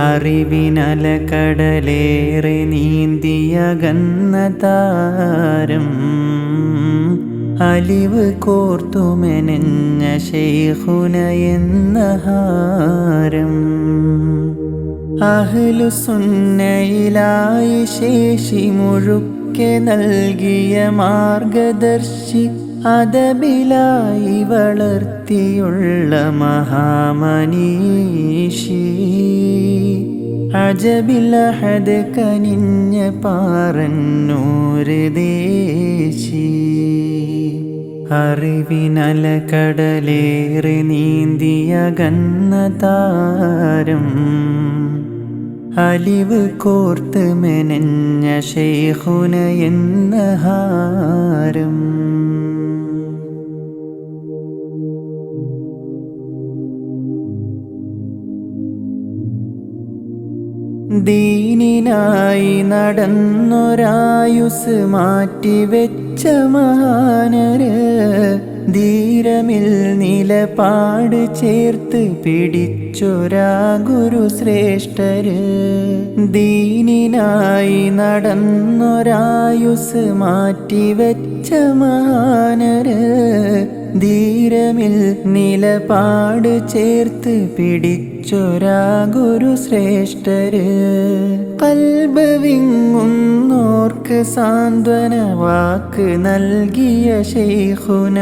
അറിവിനലകടലേറെ നീന്തിയകന്ന താരം അലിവ് കോർത്തുമെനഞ്ഞ ശൈഖുന എന്ന ഹാരം അഹ്ലു സുന്നയിലായി ശേഷി മുഴുക്കെ നൽകിയ മാർഗദർശി അതബിലായി വളർത്തിയുള്ള മഹാമനീഷി. അജബിലഹദ് കനിഞ്ഞ പാറന്നൂര് ദേശി. അറിവിനലകടലേറെ നീന്തിയകന്ന താരം അലിവ് കോർത്ത് മെനഞ്ഞ ശേഖുന എന്ന ഹാരം. ദീനിനായി നടന്നൊരായുസ് മാറ്റിവെച്ച മഹാനര് ധീരമിൽ നിലപാട് ചേർത്ത് പിടിച്ചൊരാ ഗുരു ശ്രേഷ്ഠര്. ദീനിനായി നടന്നൊരായുസ് മാറ്റിവെച്ച മഹാനര് ധീരമിൽ നിലപാട് ചേർത്ത് പിടിച്ചൊരാ ഗുരു ശ്രേഷ്ഠര്. കൽബ് വിങ്ങുന്നോർക്ക് സാന്ത്വന വാക്ക് നൽകിയ ശൈഖുന.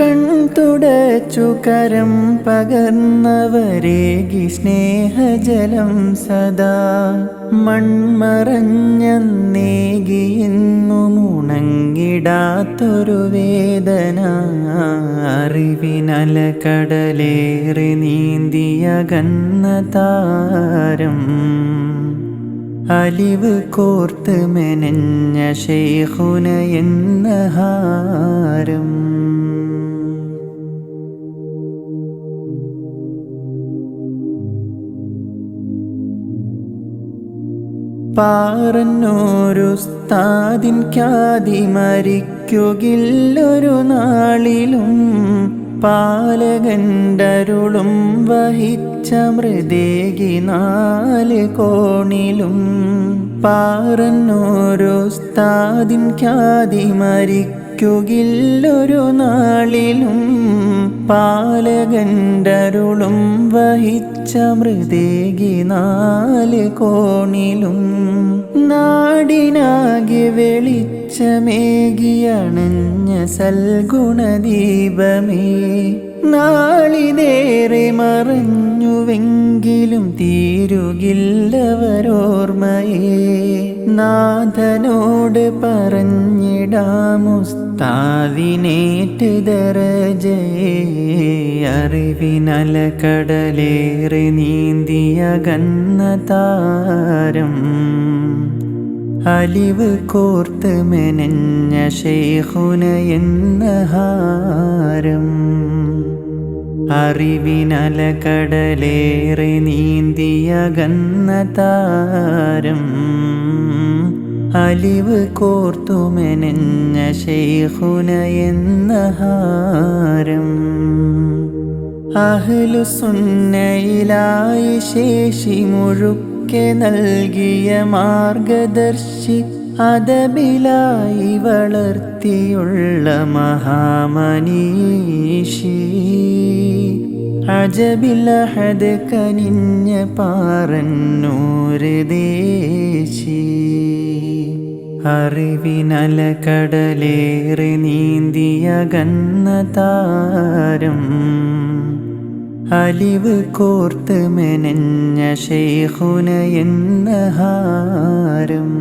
കൺതുടച്ചു കരം പകർന്നവരേകി സ്നേഹജലം സദാ. മൺമറഞ്ഞേകിയെന്നു മുണങ്ങിടാത്തൊരു വേദന അറിവിനല കടലേറി നീന്തിയ ഗന്നതാരം അലിവ് കോർത്ത് മെനഞ്ഞ ശേഖുന എന്ന ഹാരം. പാറന്നോരുസ്താദിൻ ഖ്യാതി മരിക്കുകില്ലൊരു നാളിലും പാലകണ്ടരുളും വഹിച്ച മൃദേകി നാല് കോണിലും പാറന്നോരുസ്താദിൻ ഖ്യാതി മരിക്കുകില്ലൊരു നാളിലും പാലകണ്ടരുളും വഹിച്ച മൃദേകി നാല് കോണിലും നാടിനാകെ വെളിച്ചമേകിയണഞ്ഞ സൽഗുണദീപമേ. നാളിതേറെ മറഞ്ഞുവെങ്കിലും തീരുകില്ലവരോർമ്മയെ. നാഥനോട് പറഞ്ഞിടാമുസ്താദിനേറ്റ് ദരജയെ അറിവിനലകടലേറെ നീന്തിയകന്ന താരം അലിവ് കോർത്ത് മെനഞ്ഞ ശേഹുന എന്ന ഹാരം. അറിവിനല അറിവിനലകടലേറെ നീന്തിയകന്ന താരം അലിവ് കോർത്തു മെനഞ്ഞ ശൈഖുന എന്ന ഹാരം. അഹ്ലുസുന്നയിലായി ശേഷി മുഴുക്കെ നൽകിയ മാർഗദർശി അതബിലായി വളർത്തിയുള്ള മഹാമനീഷി. അജബിലഹദ് കനിഞ്ഞ പാറന്നൂര് ദേശി അറിവിനലകടലേറെ നീന്തിയകന്ന താരം അലിവ് കോർത്ത് മെനഞ്ഞ ശേഖുന എന്ന ഹാരം